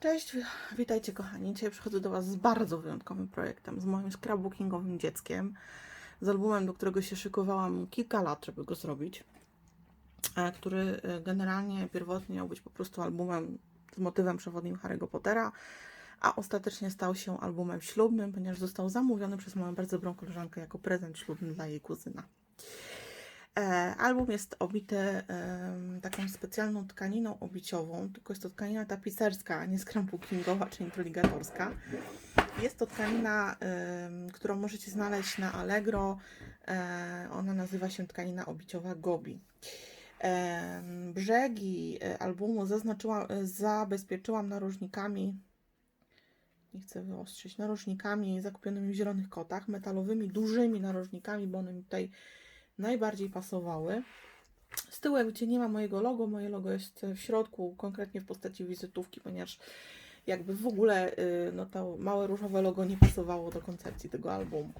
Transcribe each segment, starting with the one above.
Cześć, witajcie kochani. Dzisiaj przychodzę do Was z bardzo wyjątkowym projektem, z moim scrapbookingowym dzieckiem, z albumem, do którego się szykowałam kilka lat, żeby go zrobić, e, który e, generalnie pierwotnie miał być po prostu albumem z motywem przewodnim Harry'ego Pottera, a ostatecznie stał się albumem ślubnym, ponieważ został zamówiony przez moją bardzo dobrą koleżankę jako prezent ślubny dla jej kuzyna. E, Album jest obity taką specjalną tkaniną obiciową, tylko jest to tkanina tapicerska, a nie scrapbookingowa czy introligatorska. Jest to tkanina, którą możecie znaleźć na Allegro. E, ona nazywa się tkanina obiciowa Gobi. Brzegi e, albumu zabezpieczyłam narożnikami, nie chcę wyostrzyć, narożnikami zakupionymi w zielonych kotach, metalowymi, dużymi narożnikami, bo one mi tutaj najbardziej pasowały. Z tyłu, widzicie, nie ma mojego logo. Moje logo jest w środku, konkretnie w postaci wizytówki, ponieważ jakby w ogóle y, no to małe różowe logo nie pasowało do koncepcji tego albumu.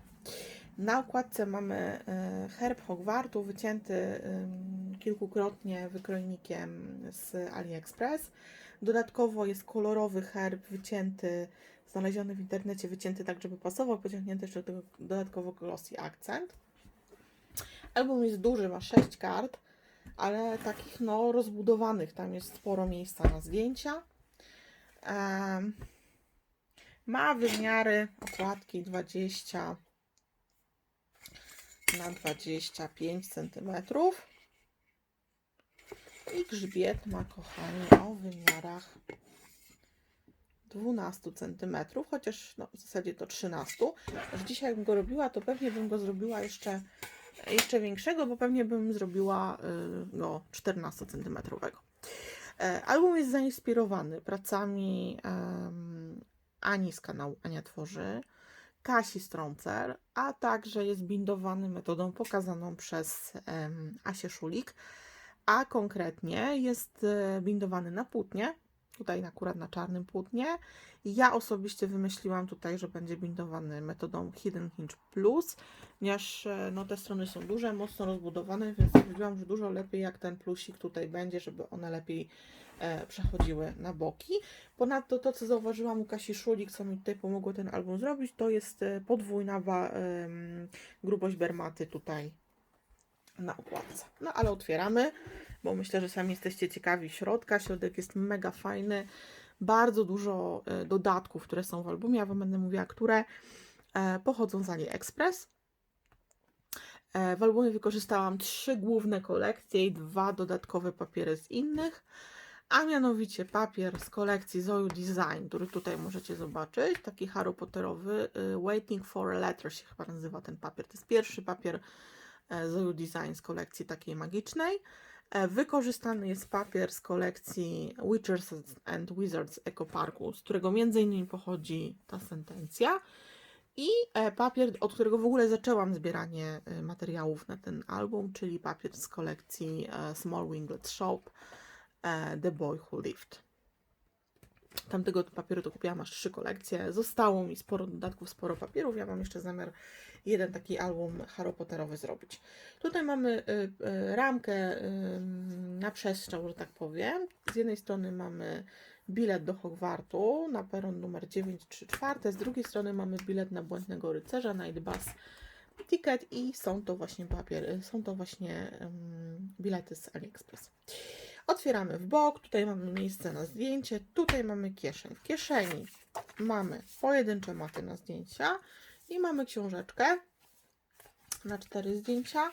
Na okładce mamy y, herb Hogwartu, wycięty kilkukrotnie wykrojnikiem z AliExpress. Dodatkowo jest kolorowy herb wycięty, znaleziony w internecie, wycięty tak, żeby pasował, pociągnięty jeszcze do tego dodatkowo glossy akcent. Album jest duży, ma 6 kart, ale takich no rozbudowanych. Tam jest sporo miejsca na zdjęcia. Em, ma wymiary okładki 20 na 25 cm. I grzbiet ma, kochani, o wymiarach 12 cm, chociaż no, w zasadzie to 13. Że dzisiaj jakbym go robiła, to pewnie bym go zrobiła jeszcze jeszcze większego, bo pewnie bym zrobiła go 14 cm. Album jest zainspirowany pracami em, Ani z kanału Ania Tworzy, Kasi Strącer, a także jest bindowany metodą pokazaną przez em, Asię Szulik, a konkretnie jest e, bindowany na płótnie, tutaj akurat na czarnym płótnie. Ja osobiście wymyśliłam tutaj, że będzie bindowany metodą Hidden Hinge Plus, ponieważ e, no, te strony są duże, mocno rozbudowane, więc stwierdziłam, że dużo lepiej jak ten plusik tutaj będzie, żeby one lepiej e, przechodziły na boki. Ponadto to, co zauważyłam u Kasi Szulik, co mi tutaj pomogło ten album zrobić, to jest e, podwójna em, grubość bermaty tutaj na okładce. No ale otwieramy, bo myślę, że sami jesteście ciekawi środka. Środek jest mega fajny. Bardzo dużo e, dodatków, które są w albumie. Ja Wam będę mówiła, które e, pochodzą z AliExpress. E, W albumie wykorzystałam trzy główne kolekcje i dwa dodatkowe papiery z innych, a mianowicie papier z kolekcji Zoju Design, który tutaj możecie zobaczyć, taki Harry Potterowy, Waiting for a Letter się chyba nazywa ten papier. To jest pierwszy papier Zoju Design z kolekcji takiej magicznej. E, Wykorzystany jest papier z kolekcji Witchers and Wizards Eco Parku, z którego między innymi pochodzi ta sentencja. I e, papier, od którego w ogóle zaczęłam zbieranie e, materiałów na ten album, czyli papier z kolekcji e, Small Winglet Shop e, The Boy Who Lived. Tamtego papieru to kupiłam aż trzy kolekcje. Zostało mi sporo dodatków, sporo papierów. Ja mam jeszcze zamiar jeden taki album Harry Potterowy zrobić. Tutaj mamy y, y, ramkę y, na przestrzał, że tak powiem. Z jednej strony mamy bilet do Hogwartu na peron numer 934, z drugiej strony mamy bilet na Błędnego Rycerza, Night Bus Ticket i są to właśnie papiery, są to właśnie bilety z AliExpress. Otwieramy w bok, tutaj mamy miejsce na zdjęcie, tutaj mamy kieszeń. W kieszeni mamy pojedyncze maty na zdjęcia i mamy książeczkę na cztery zdjęcia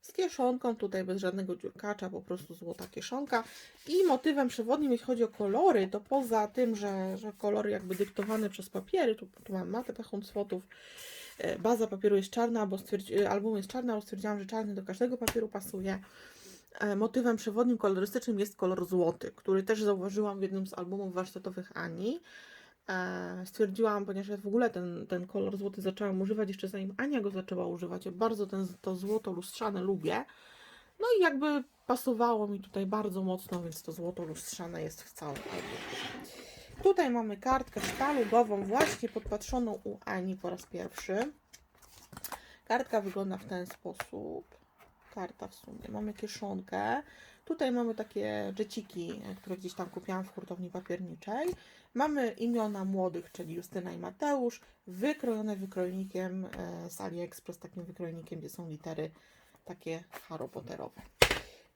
z kieszonką, tutaj bez żadnego dziurkacza, po prostu złota kieszonka. I motywem przewodnim, jeśli chodzi o kolory, to poza tym, że, że kolory jakby dyktowane przez papiery, tu, tu mam matę Huncwotów, e, baza papieru jest czarna, bo e, album jest czarny, bo stwierdziłam, że czarny do każdego papieru pasuje. E, Motywem przewodnim kolorystycznym jest kolor złoty, który też zauważyłam w jednym z albumów warsztatowych Ani. E, Stwierdziłam, ponieważ ja w ogóle ten, ten kolor złoty zaczęłam używać jeszcze zanim Ania go zaczęła używać. Ja bardzo ten, to złoto lustrzane lubię. No i jakby pasowało mi tutaj bardzo mocno, więc to złoto lustrzane jest w całym albumie. Tutaj mamy kartkę sztalugową, właśnie podpatrzoną u Ani po raz pierwszy. Kartka wygląda w ten sposób. Karta w sumie. Mamy kieszonkę, Tutaj mamy takie jeciki, e, które gdzieś tam kupiłam w hurtowni papierniczej. Mamy imiona młodych, czyli Justyna i Mateusz, wykrojone wykrojnikiem e, z AliExpress, takim wykrojnikiem, gdzie są litery takie Harry Potterowe.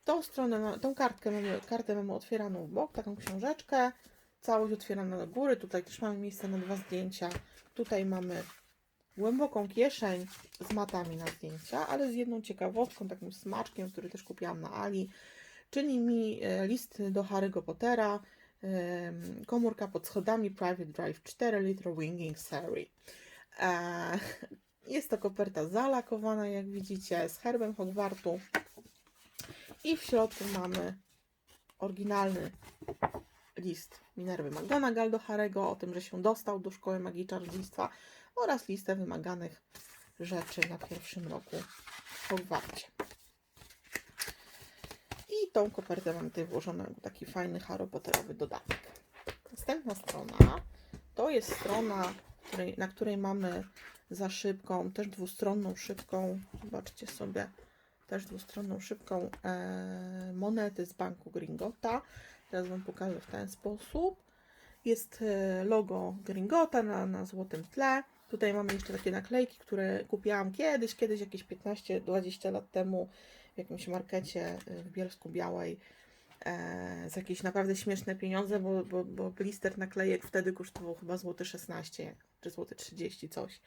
Tą stronę, tą kartkę mamy, kartę mamy otwieraną w bok, taką książeczkę, całość otwierana do góry. Tutaj też mamy miejsce na dwa zdjęcia. Tutaj mamy głęboką kieszeń z matami na zdjęcia, ale z jedną ciekawostką, takim smaczkiem, który też kupiłam na Ali, czyli mi e, list do Harry'ego Pottera, komórka pod schodami Private Drive 4 litro Winging Series. Jest to koperta zalakowana, jak widzicie, z herbem Hogwartu. I w środku mamy oryginalny list Minerwy McGonagall do Harego o tym, że się dostał do Szkoły Magii i Czarodziejstwa oraz listę wymaganych rzeczy na pierwszym roku w Hogwarcie. I tą kopertę mam tutaj włożoną jako taki fajny Harry Potterowy dodatek. Następna strona to jest strona, której, na której mamy za szybką, też dwustronną szybką, zobaczcie sobie, też dwustronną szybką e, monety z banku Gringota. Teraz Wam pokażę w ten sposób. Jest e, logo Gringota na, na złotym tle. Tutaj mamy jeszcze takie naklejki, które kupiłam kiedyś, kiedyś jakieś 15-20 lat temu w jakimś markecie e, w Bielsku Białej e, za jakieś naprawdę śmieszne pieniądze, bo, bo, bo blister naklejek wtedy kosztował chyba złoty 16 czy złoty 30 coś.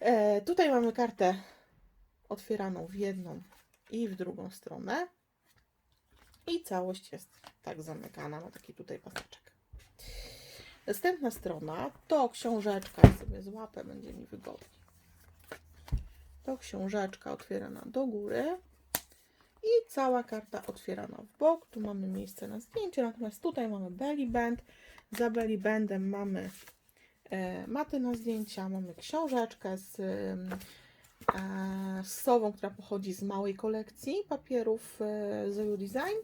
E, tutaj mamy kartę otwieraną w jedną i w drugą stronę. I całość jest tak zamykana, ma taki tutaj paseczek. Następna strona to książeczka, ja sobie złapę, będzie mi wygodniej. To książeczka otwierana do góry i cała karta otwierana w bok. Tu mamy miejsce na zdjęcie, natomiast tutaj mamy belly band. Za belly bandem mamy e, maty na zdjęcia, mamy książeczkę z, e, z sową, która pochodzi z małej kolekcji papierów e, Zoju Design.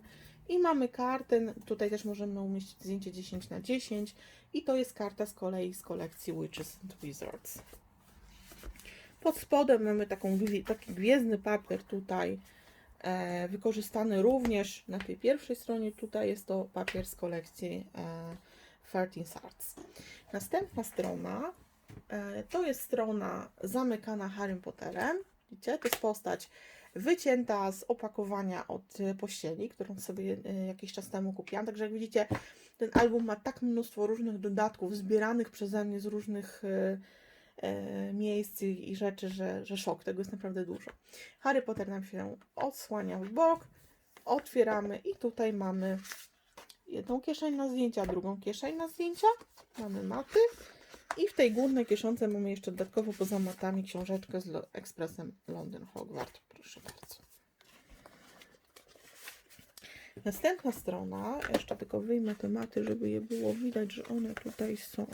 I mamy kartę, tutaj też możemy umieścić zdjęcie 10 na 10 i to jest karta z kolei z kolekcji Witches and Wizards. Pod spodem mamy taką, taki gwiezdny papier tutaj, e, wykorzystany również na tej pierwszej stronie. Tutaj jest to papier z kolekcji e, 13 Arts. Następna strona e, to jest strona zamykana Harrym Potterem. Widzicie, to jest postać wycięta z opakowania od e, pościeli, którą sobie e, jakiś czas temu kupiłam. Także jak widzicie, ten album ma tak mnóstwo różnych dodatków zbieranych przeze mnie z różnych e, miejsc i rzeczy, że, że szok. Tego jest naprawdę dużo. Harry Potter nam się odsłania w bok. Otwieramy i tutaj mamy jedną kieszeń na zdjęcia, drugą kieszeń na zdjęcia. Mamy maty. I w tej górnej kieszonce mamy jeszcze dodatkowo poza matami książeczkę z Ekspresem Londyn Hogwart. Proszę bardzo. Następna strona, jeszcze tylko wyjmę te maty, żeby je było widać, że one tutaj są.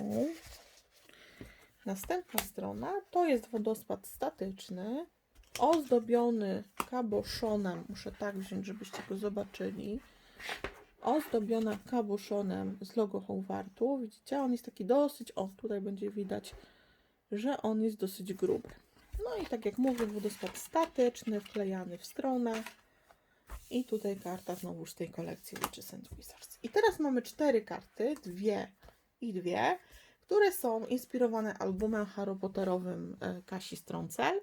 Następna strona to jest wodospad statyczny, ozdobiony kaboszonem. Muszę tak wziąć, żebyście go zobaczyli. Ozdobiona kabuszonem z logo Hogwartu. Widzicie, on jest taki dosyć, o tutaj będzie widać, że on jest dosyć gruby. No i tak jak mówię, wodospad statyczny, wklejany w stronę. I tutaj karta znowu z tej kolekcji Witches and Wizards. I teraz mamy cztery karty, dwie i dwie, które są inspirowane albumem Harry Potterowym e, Kasi Stroncel.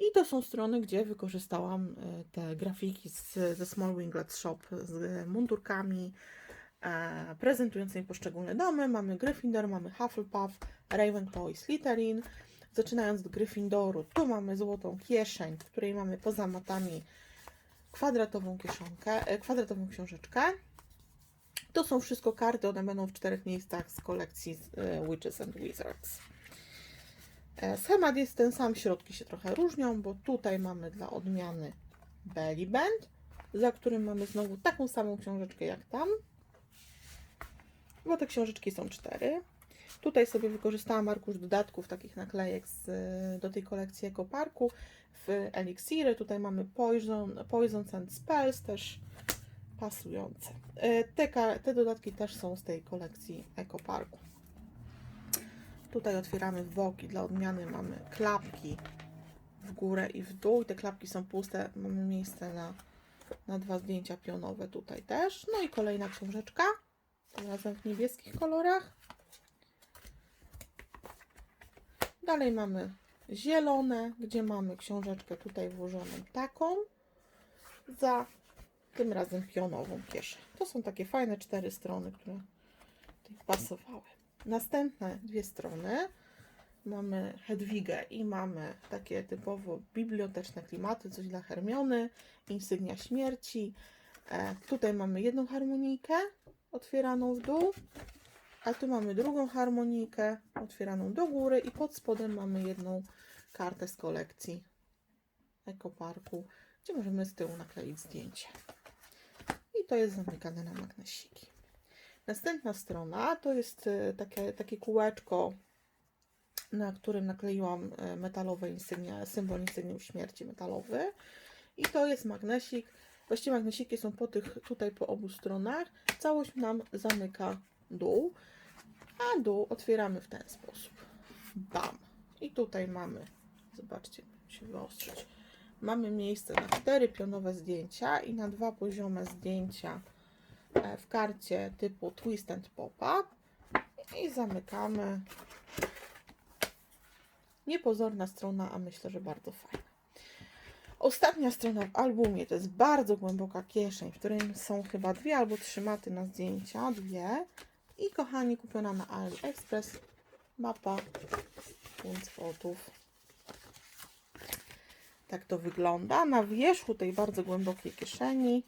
I to są strony, gdzie wykorzystałam e, te grafiki z, ze Small Winglet Shop z e, mundurkami e, prezentującymi poszczególne domy. Mamy Gryffindor, mamy Hufflepuff, Ravenclaw i Slytherin. Zaczynając od Gryffindoru, tu mamy złotą kieszeń, w której mamy poza matami kwadratową kieszonkę, e, kwadratową książeczkę. To są wszystko karty, one będą w czterech miejscach z kolekcji Witches and Wizards. E, Schemat jest ten sam, środki się trochę różnią, bo tutaj mamy dla odmiany belly band, za którym mamy znowu taką samą książeczkę jak tam, bo te książeczki są cztery. Tutaj sobie wykorzystałam arkusz dodatków, takich naklejek z, do tej kolekcji Ekoparku w eliksiry. Tutaj mamy Poison, Poisons and Spells, też pasujące. E, Te, te dodatki też są z tej kolekcji Ekoparku. Tutaj otwieramy boki. Dla odmiany mamy klapki w górę i w dół. Te klapki są puste. Mamy miejsce na na dwa zdjęcia pionowe tutaj też. No i kolejna książeczka, tym razem w niebieskich kolorach. Dalej mamy zielone, gdzie mamy książeczkę tutaj włożoną taką za tym razem pionową kieszeń. To są takie fajne cztery strony, które tutaj pasowały. Następne dwie strony mamy Hedwigę i mamy takie typowo biblioteczne klimaty, coś dla Hermiony, insygnia śmierci. E, tutaj mamy jedną harmonijkę otwieraną w dół, a tu mamy drugą harmonijkę otwieraną do góry i pod spodem mamy jedną kartę z kolekcji Ekoparku, gdzie możemy z tyłu nakleić zdjęcie. I to jest zamykane na magnesiki. Następna strona to jest e, takie, takie kółeczko, na którym nakleiłam e, metalowe insygnia, symbol insygnium śmierci metalowy. I to jest magnesik. Właściwie magnesiki są po tych, tutaj po obu stronach. Całość nam zamyka dół, a dół otwieramy w ten sposób. Bam. I tutaj mamy, zobaczcie, się wyostrzyć. Mamy miejsce na cztery pionowe zdjęcia i na dwa poziome zdjęcia w karcie typu Twist and Pop-Up. I zamykamy. Niepozorna strona, a myślę, że bardzo fajna. Ostatnia strona w albumie to jest bardzo głęboka kieszeń, w której są chyba dwie albo trzy maty na zdjęcia, dwie. I kochani, kupiona na AliExpress mapa punkt fotów. Tak to wygląda. Na wierzchu tej bardzo głębokiej kieszeni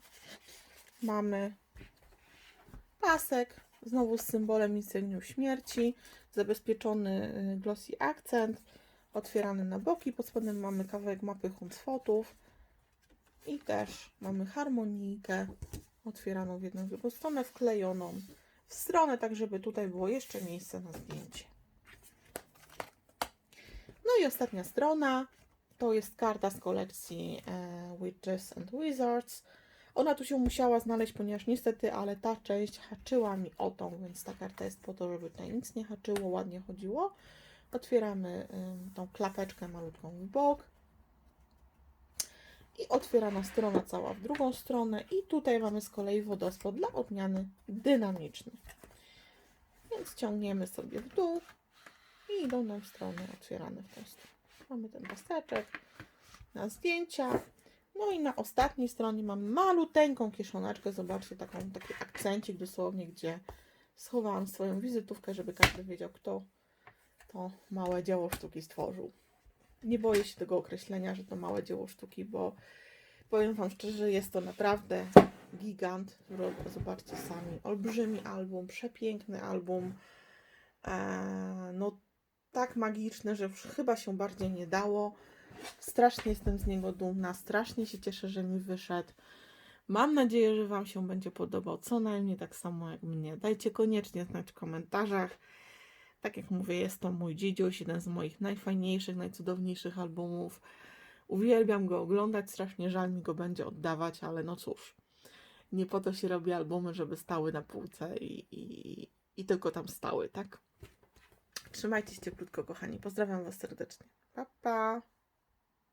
mamy pasek, znowu z symbolem insygnium śmierci, zabezpieczony y, glossy akcent, otwierany na boki, pod spodem mamy kawałek mapy Hunsfotów i też mamy harmonijkę otwieraną w jedną drugą stronę, wklejoną w stronę, tak żeby tutaj było jeszcze miejsce na zdjęcie. No i ostatnia strona to jest karta z kolekcji e, Witches and Wizards. Ona tu się musiała znaleźć, ponieważ niestety, ale ta część haczyła mi o tą, więc ta karta jest po to, żeby tutaj nic nie haczyło, ładnie chodziło. Otwieramy tą klapeczkę malutką w bok. I otwierana strona cała w drugą stronę. I tutaj mamy z kolei wodospad dla odmiany dynamiczny. Więc ciągniemy sobie w dół i idą nam strony otwierane w tą stronę. Mamy ten paseczek na zdjęcia. No i na ostatniej stronie mam maluteńką kieszoneczkę. Zobaczcie, taką, taki akcencik dosłownie, gdzie schowałam swoją wizytówkę, żeby każdy wiedział, kto to małe dzieło sztuki stworzył. Nie boję się tego określenia, że to małe dzieło sztuki, bo powiem Wam szczerze, jest to naprawdę gigant. Zobaczcie sami, olbrzymi album, przepiękny album. Eee, no tak magiczny, że już chyba się bardziej nie dało. Strasznie jestem z niego dumna, strasznie się cieszę, że mi wyszedł. Mam nadzieję, że Wam się będzie podobał, co najmniej tak samo jak mnie. Dajcie koniecznie znać w komentarzach. Tak jak mówię, jest to mój dzidziuś, jeden z moich najfajniejszych, najcudowniejszych albumów. Uwielbiam go oglądać, strasznie żal mi go będzie oddawać, ale no cóż. Nie po to się robi albumy, żeby stały na półce i, i, i tylko tam stały, tak? Trzymajcie się krótko, kochani. Pozdrawiam Was serdecznie. Pa, pa!